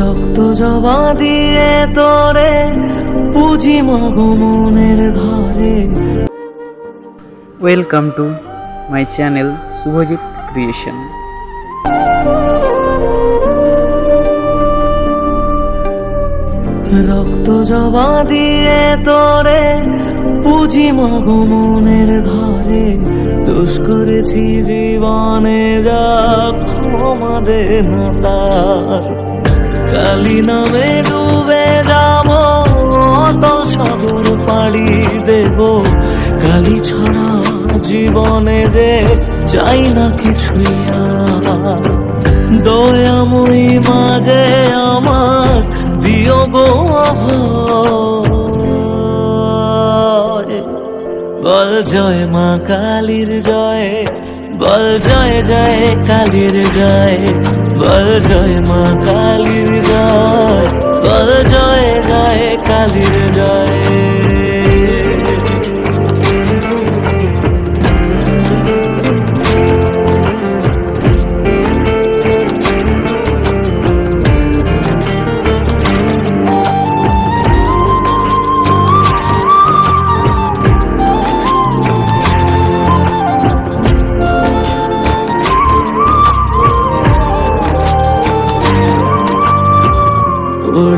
রক্ত জবা দিয়ে তোরে পুজি মাগো মনের ঘরে। Welcome to my channel Subhajit creation রক্ত জবা দিয়ে তোরে পুজি মাগো মনের ঘরে। দোষ করেছি জীবনে যা ক্ষমা দে না তার। কালি নামে ডুবে যাব, অতল সাগর পাড়ি দেব। কালি ছড়া জীবনে যে চাই না কিছুই আর। দয়াময়ী মাঝে আমার দিও গো বল জয় মা কালীর জয়, বল জয় জয় কালীর জয়, বল জয় মা কালীর জয় বল জয় জয় কালীর জয়।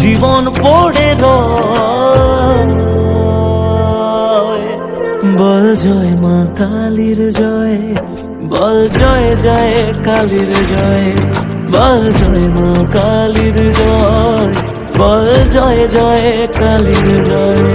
জীবন পড়ে বল জয় মা কালীর জয়, বল জয় জয় কালীর জয়, বল জয় মা কালীর জয়, বল জয় জয় কালীর জয়।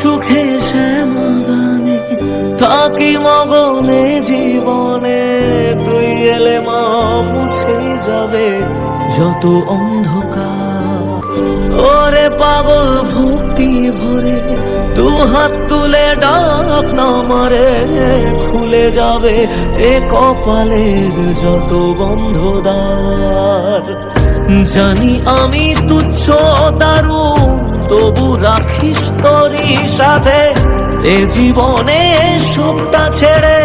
সুখে শ্যামাগানে থাকি মগনে জীবনে। তুই এলে মা মুছে যাবে যত অন্ধকার। ওরে পাগল ভক্তি ভরে দু হাত তুলে ডাক না মারে, খুলে যাবে এ কপালের যত বন্ধ বন্ধদার জানি আমি তুচ্ছ রাখিস তোরই সাথে এ জীবনে সবটা ছেড়ে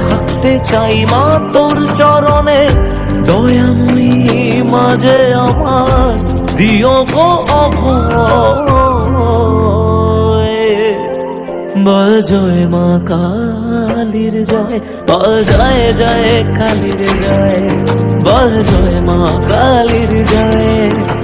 থাকতে চাই মা তোর চরণে। দয়াময়ী মাঝে আমার দিও গো বল জয় মা কালীর জয়, বল জয় জয় কালীর জয়। বল জয় মা কালীর জয়।